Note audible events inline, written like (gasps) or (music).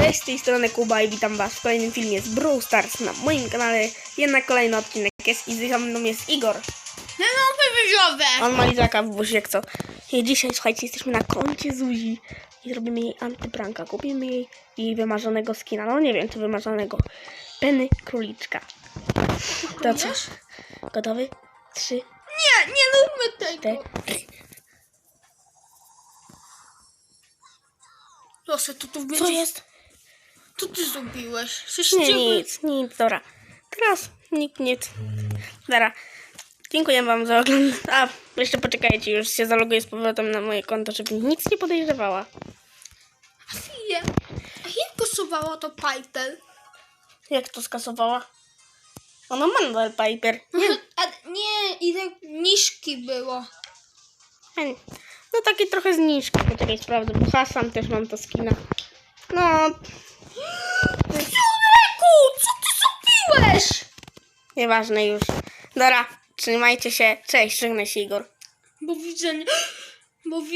Cześć, z tej strony Kuba i witam was w kolejnym filmie z Brawl Stars na moim kanale. Jednak kolejny odcinek jest i ze mną jest Igor. No no, wyżowe. On ma lizaka w buzi jak co. I dzisiaj, słuchajcie, jesteśmy na koncie Zuzi i zrobimy jej antypranka. Kupimy jej jej wymarzonego skina. No nie wiem, czy wymarzonego. Penny Króliczka. To co? Gotowy? Trzy, Nie, nie róbmy tego. cztery. Proszę, to tu będzie... Co jest? Co ty zrobiłeś? Przecież Nie, ciebie- nic, nic, dobra. Teraz nikt nic. Dobra. Dziękuję wam za oglądanie. A, jeszcze poczekajcie, już się zaloguję z powrotem na moje konto, żeby nic nie podejrzewała. Chwilę. A jak głosowało to Piper? Jak to skasowała? Ono Manuel Piper. Nie, (laughs) A nie, ile niżki było. nie. No taki trochę zniżki, poczekaj, sprawdzę, bo Hasan też mam to skina. No, Jurek, co ty zrobiłeś? Nieważne już. Dobra, trzymajcie się. Cześć, żegnaj się Igor. Bo widzę... Bo (gasps) widzę...